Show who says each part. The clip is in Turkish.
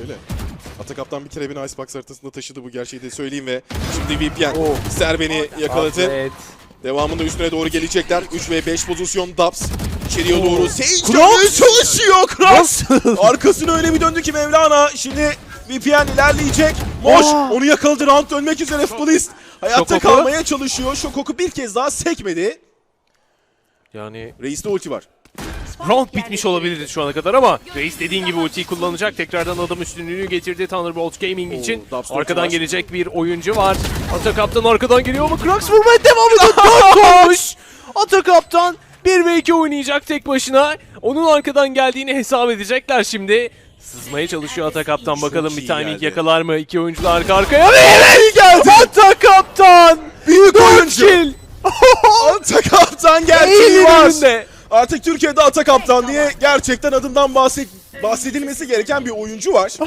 Speaker 1: Öyle. Atakaptan bir kere beni Icebox haritasında taşıdı bu gerçeği de söyleyeyim ve şimdi VPN Serben'i yakaladı.
Speaker 2: Evet.
Speaker 1: Devamında üstüne doğru gelecekler. 3 ve 5 pozisyon Dubs. İçeriye doğru Sage dönmeye çalışıyor Crocs. Arkasını öyle bir döndü ki Mevlana. Şimdi VPN ilerleyecek. Moş
Speaker 2: Aa!
Speaker 1: onu yakaladı. Round dönmek üzere Futbolist. Hayatta
Speaker 2: Şokoku.
Speaker 1: kalmaya çalışıyor. Şokoku bir kez daha sekmedi.
Speaker 2: Yani
Speaker 1: Reis'te ulti var.
Speaker 2: Round bitmiş olabilirdi şu ana kadar ama Reis dediğin gibi ultiyi kullanacak. Tekrardan adam üstünlüğünü getirdi Thunderbolt Gaming için. Arkadan gelecek bir oyuncu var. Atakaptan arkadan geliyor ama Krax vurmaya devam ediyor. 4 olmuş. Atakaptan 1 ve 2 oynayacak tek başına. Onun arkadan geldiğini hesap edecekler şimdi. Sızmaya çalışıyor Atakaptan. Bakalım
Speaker 1: Çok
Speaker 2: bir timing
Speaker 1: geldi.
Speaker 2: yakalar mı? İki oyuncu arka arkaya. Ve evet geldi. Atakaptan.
Speaker 1: Büyük
Speaker 2: 4
Speaker 1: oyuncu.
Speaker 2: kill.
Speaker 1: Atakaptan gerçeği var.
Speaker 2: önünde.
Speaker 1: Artık Türkiye'de Atakaptan diye gerçekten adından bahsedilmesi gereken bir oyuncu var.